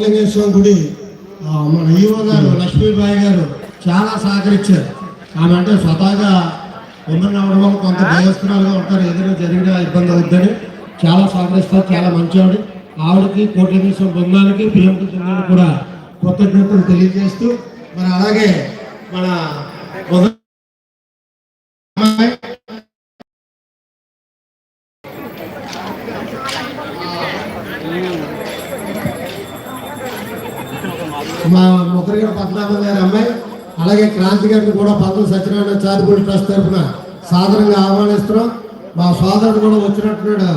లింగేశ్వరం గుడి మన ఈవో గారు లక్ష్మీబాయి గారు చాలా సహకరించారు. ఆమె అంటే స్వతహాగా ఉమెన్ అవడం వల్ల కొంత దేవస్థానాలుగా ఉంటారు. ఏదైనా జరిగిన ఇబ్బంది అవుతుందని చాలా సహకరిస్తారు. చాలా మంచివాడు ఆవిడకి కోటలింగేశ్వరం బృందానికి పిఎంకి బృందానికి కూడా కృతజ్ఞతలు తెలియజేస్తూ మరి అలాగే మన అలాగే క్రాంతి గారిని కూడా పంతుల సత్యనారాయణ చారిటబుల్ ట్రస్ట్ తరఫున సాధారణంగా ఆహ్వానిస్తున్నాం. మా సోదరుడు కూడా వచ్చినట్టున్నాడు.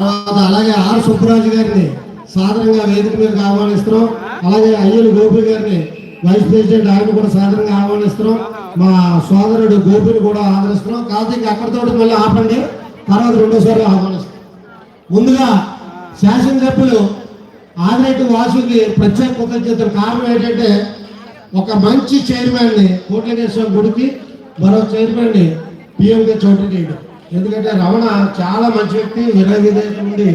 తర్వాత అలాగే ఆర్ సుబ్బరాజు గారిని సాధారణంగా వేదిక మీదకి ఆహ్వానిస్తున్నాం. అలాగే అయ్యలు గోపి గారిని వైస్ ప్రెసిడెంట్ ఆయన కూడా సాధారణంగా ఆహ్వానిస్తున్నాం. మా సోదరుడు గోపిని కూడా ఆదరిస్తున్నాం కాకపోతే ఇంకా అక్కడితో మళ్ళీ ఆపండి. తర్వాత రెండోసారి ఆహ్వానిస్తాం ముందుగా శాసనసభ్యులు ఆదిరెడ్డి వాసుకి ప్రత్యేక కృతజ్ఞతలు. కారణం ఏంటంటే ఒక మంచి చైర్మన్ని ని గుడికి మరో చైర్మన్ని పిఎంగా చోటు చేయడం. ఎందుకంటే రమణ చాలా మంచి వ్యక్తి వినయ ఉండి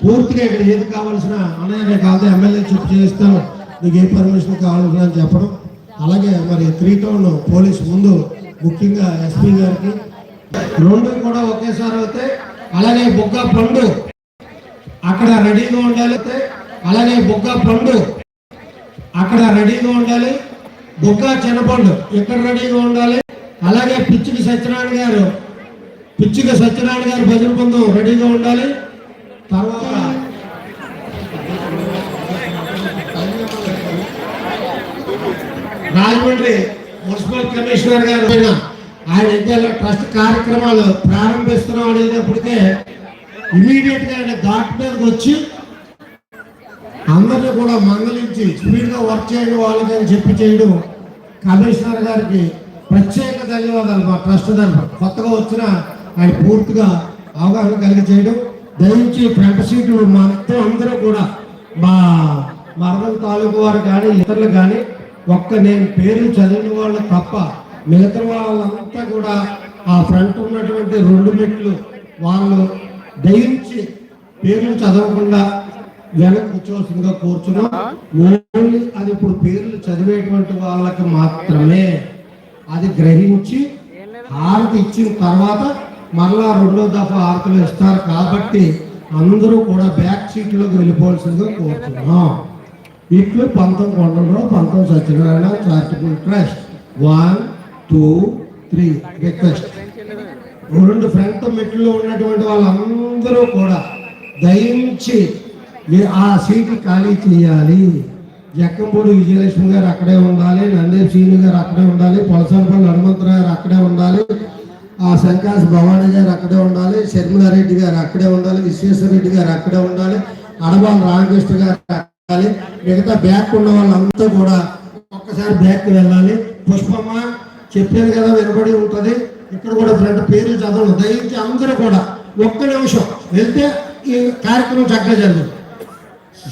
పూర్తిగా ఇక్కడ ఏది కావాల్సిన అన్నయ్య కాదు ఎమ్మెల్యే చెప్పు చేయిస్తాను. నీకు ఏ పర్మిషన్ కావాలని అని చెప్పడం. అలాగే మరి త్రీ టౌన్ పోలీస్ ముందు ముఖ్యంగా ఎస్పీ గారికి. రెండు కూడా ఒకేసారి అవుతాయి అలాగే బుగ్గ పండు అక్కడ రెడీగా ఉండాలి. అలాగే బుగ్గ పండు అక్కడ రెడీగా ఉండాలి. బుక్కా చిన్నపండు. ఇక్కడ రెడీగా ఉండాలి. అలాగే పిచ్చికి సత్యనారాయణ గారు. పిచ్చిక సత్యనారాయణ గారు భజన బృందం రెడీగా ఉండాలి. తర్వాత రాజమండ్రి మున్సిపల్ కమిషనర్ గారు ఆయన విద్యాలయ ట్రస్ట్ కార్యక్రమాలు ప్రారంభిస్తున్నాం అనేటప్పటికే ఇమీడియట్గా ఆయన ఘాట్ మీదకి వచ్చి అందరినీ కూడా మందలించి స్పీడ్గా వర్క్ చేయడం వాళ్ళకి అని చెప్పి చేయడం కమిషనర్ గారికి ప్రత్యేక ధన్యవాదాలు మా ట్రస్ట్ తరఫున. కొత్తగా వచ్చిన ఆయన పూర్తిగా అవగాహన కలిగి చేయడం దయించి ఫ్రంట్ సీట్లు మొత్తం అందరూ కూడా మా మరణం తాలూకు వారు కానీ ఇతరులు కానీ ఒక్క నేను పేరు చదివిన వాళ్ళు తప్ప మిగతా వాళ్ళంతా కూడా ఆ ఫ్రంట్ ఉన్నటువంటి రెండు మెట్లు వాళ్ళు దయించి పేర్లు చదవకుండా వెనక్కి కూర్చోవలసిందిగా కూర్చున్నాం ఓన్లీ అది ఇప్పుడు పేర్లు చదివేటువంటి వాళ్ళకి మాత్రమే. అది గ్రహించి హారతి ఇచ్చిన తర్వాత మరలా రెండో దఫా హారతులు ఇస్తారు. కాబట్టి అందరూ కూడా బ్యాక్ సీట్లోకి వెళ్ళిపోవాల్సిందిగా కోరుతున్నాం. ఇట్లు పంతం కొండలో Pantham Satyanarayana charitable trust. One two three request. రెండు ఫ్రంట్ మెట్లో ఉన్నటువంటి వాళ్ళందరూ కూడా దయించి ఆ సీటు ఖాళీ చేయాలి. జక్కంపూడి విజయలక్ష్మి గారు అక్కడే ఉండాలి నందేవ్ శ్రీను గారు అక్కడే ఉండాలి పొలసనపల్లి హనుమంతరావు గారు అక్కడే ఉండాలి ఆ శంకాస్ భవానీ గారు అక్కడే ఉండాలి శర్మిలారెడ్డి గారు అక్కడే ఉండాలి విశ్వేశ్వరరెడ్డి గారు అక్కడే ఉండాలి అడబాల రామకృష్ణ గారు ఉండాలి మిగతా బ్యాక్ ఉన్న వాళ్ళంతా కూడా ఒక్కసారి బ్యాక్ వెళ్ళాలి. పుష్పమ్మ చెప్పాను కదా వెనుబడి ఉంటుంది. ఇక్కడ కూడా ఫ్రెండ్ పేర్లు చదవడం దయచేసి అందరూ కూడా ఒక్క నిమిషం వెళ్తే ఈ కార్యక్రమం చక్కగా జరుగుతుంది.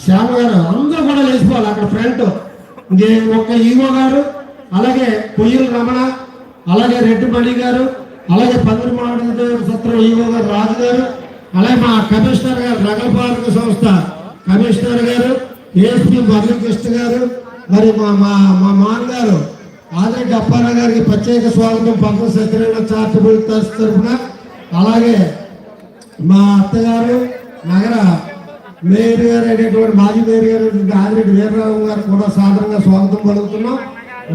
శ్యామ గారు అందరూ కూడా లేచిపోవాలి అక్కడ ఫ్రంట్. ఇంకే ఒక్క ఈవో గారు అలాగే పొయ్యిల రమణ అలాగే రెడ్డి మణి గారు అలాగే పందిరి మామిడి సత్రం ఈవో గారు రాజు గారు అలాగే మా కమిషనర్ గారు నగరపాలక సంస్థ కమిషనర్ గారు ఏఎస్పీ మురళీకృష్ణ గారు మరి మా మా మా మాన్ గారు ఆదిరెడ్డి అప్పారావు గారికి ప్రత్యేక స్వాగతం పక్కన సత్యనారాయణ చారిటబుల్ ట్రస్ట్ తరఫున అలాగే మా అత్తగారు నగర మేయర్ గారు అయినటువంటి మాజీ మేయర్ గారు ఆదిరెడ్డి వీరరావు గారు కూడా సాధారణంగా స్వాగతం పలుకుతున్నాం.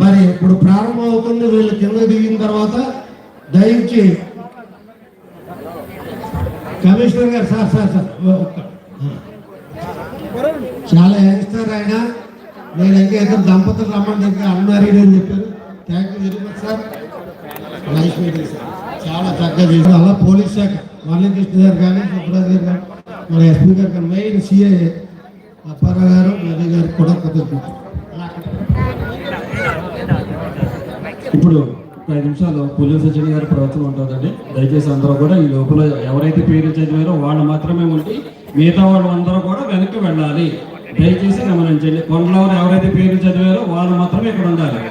మరి ఇప్పుడు ప్రారంభం అవుతుంది వీళ్ళు కింద దిగిన తర్వాత దయించి కమిషనర్ గారు సార్ సార్ సార్ చాలా యంగ్స్టర్ ఆయన. నేను ఇంకా ఇద్దరు దంపతులు రమ్మని దగ్గర అన్మారీడ్ అని చెప్పారు. Thank you very much sir nice meeting sir. చాలా చక్కగా చేశారు. అలా పోలీస్ శాఖ మురళీకృష్ణ గారు కానీ సుబ్రాజ్ గారు కానీ. మన ఎస్పీ గారు కానీ మెయిన్ సిఐ అప్పారావు గారు గారికి కూడా ఇప్పుడు ఐదు నిమిషాలు పుల్లూరు సజ్జన గారి ప్రవచనం ఉంటుందండి. దయచేసి అందరూ కూడా ఈ లోపల ఎవరైతే పేర్లు చదివారో వాళ్ళు మాత్రమే ఉండి మిగతా వాళ్ళు అందరూ కూడా వెనక్కి వెళ్ళాలి. దయచేసి గమనించండి. కొండలో ఎవరైతే పేర్లు చదివారో వాళ్ళు మాత్రమే ఇక్కడ ఉండాలి.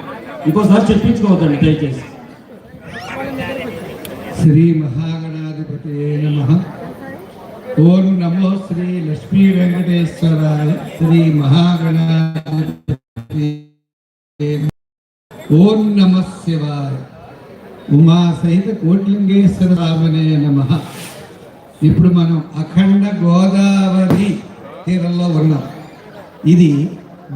ఇంకోసారి చెప్పించుకోవద్దండి దయచేసి. శ్రీ మహాగణాధిపతి నమ. ఓం నమో శ్రీ లక్ష్మీ వెంకటేశ్వర శ్రీ మహాగణాధిపతి. ఓం నమ శివాయ. ఉమా సహిత కోట్లింగేశ్వర రామనే నమ. ఇప్పుడు మనం అఖండ గోదావరి తీరంలో ఉన్నాం. ఇది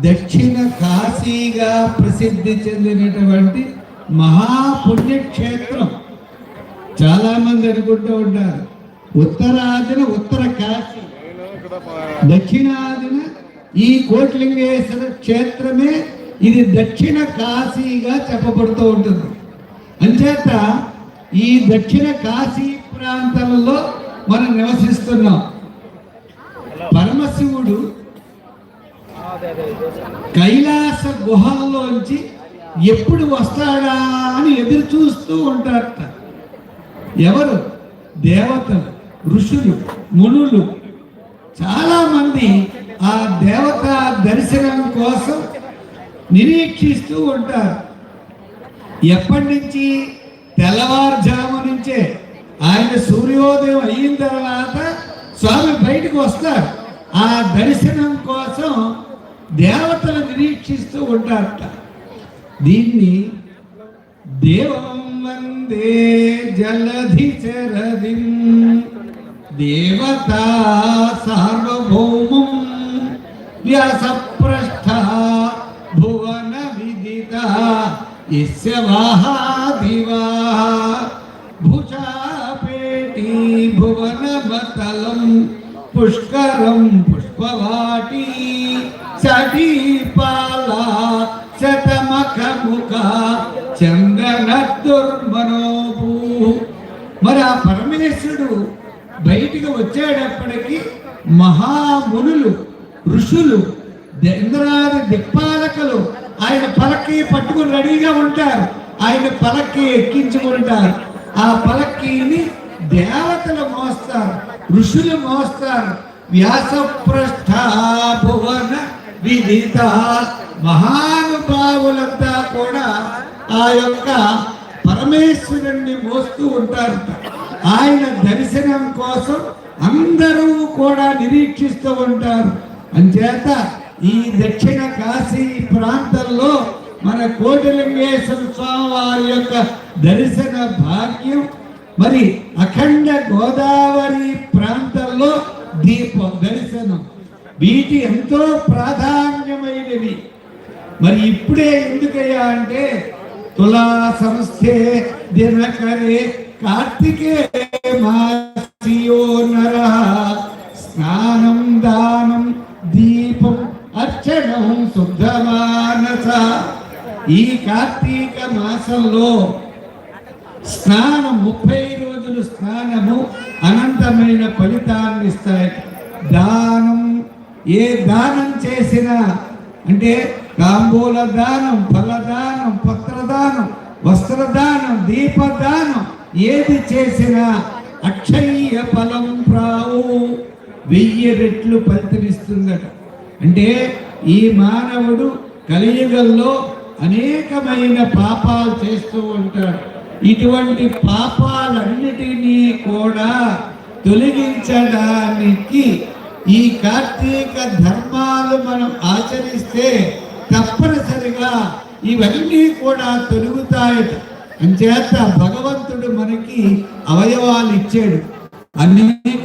దక్షిణ కాశీగా ప్రసిద్ధి చెందినటువంటి మహాపుణ్యక్షేత్రం. చాలామంది అనుకుంటూ ఉంటారు. ఉత్తరాదిన ఉత్తర కాశీ. దక్షిణాదిన ఈ కోట్లింగేశ్వర క్షేత్రమే ఇది దక్షిణ కాశీగా చెప్పబడుతూ ఉంటుంది. అంచేత ఈ దక్షిణ కాశీ ప్రాంతంలో మనం నివసిస్తున్నాం. పరమశివుడు కైలాస గుహల్లోంచి ఎప్పుడు వస్తాడా అని ఎదురు చూస్తూ ఉంటారట. ఎవరు? దేవతలు. ఋషులు మునులు చాలామంది ఆ దేవత దర్శనం కోసం నిరీక్షిస్తూ ఉంటారు. ఎప్పటి నుంచి? తెల్లవారుజాము నుంచే. ఆయన సూర్యోదయం అయిన తర్వాత స్వామి బయటకు వస్తారు. ఆ దర్శనం కోసం దేవతలు నిరీక్షిస్తూ ఉంటారట. దీన్ని దేవం వందే జలధి చరదిం దేవతా సార్వభౌమం వ్యాసప్రస్థ భువన విదిత యస్య వాహాదివా భుజాపేటి భువన బతలం పుష్కరం పుష్పవాటి సటీపాల శతమఖముఖ చంద్రన దుర్మనోభూ మరి ఆ పరమేశ్వరుడు బయటికి వచ్చేటప్పటికి మహామునులు ఋషులు ఇంద్రాది దిక్పాలకులు ఆయన పలక్కి పట్టుకుని రెడీగా ఉంటారు. ఆయన పలక్కి ఎక్కించుకుంటారు ఆ పలకీని దేవతలు మోస్తారు ఋషులు మోస్తారు. వ్యాసప్రస్థ భువన విదిత మహానుభావులంతా కూడా ఆ యొక్క పరమేశ్వరుణ్ణి మోస్తూ ఉంటారు ఆయన దర్శనం కోసం అందరూ కూడా నిరీక్షిస్తూ ఉంటారు. అంచేత ఈ దక్షిణ కాశీ ప్రాంతంలో మన కోటిలింగేశ్వర స్వామి వారి యొక్క దర్శన భాగ్యం మరి అఖండ గోదావరి ప్రాంతంలో దీప దర్శనం. వీటి ఎంతో ప్రాధాన్యమైనవి. మరి ఇప్పుడే ఎందుకయ్యా అంటే తులా సంస్థే దినకరే కార్తికే మాసియో నర. స్నానం దానం దీపం అర్చనం శుద్ధమానస. ఈ కార్తీక మాసంలో స్నానం ముప్పై రోజులు స్నానము అనంతమైన ఫలితాన్ని ఇస్తాయి. దానం ఏ దానం చేసినా అంటే తాంబూల దానం ఫలదానం పత్రదానం వస్త్రదానం దీపదానం ఏది చేసినా అక్షయ ఫలం ప్రావు వెయ్యి రెట్లు ఫలితమిస్తుందట అంటే ఈ మానవుడు కలియుగంలో అనేకమైన పాపాలు చేస్తూ ఉంటాడు. ఇటువంటి పాపాలన్నిటినీ కూడా తొలగించడానికి ఈ కార్తీక ధర్మాలు మనం ఆచరిస్తే తప్పనిసరిగా ఇవన్నీ కూడా తొలుగుతాయట. అంచేత భగవంతుడు మనకి అవయవాలు ఇచ్చాడు. అనేక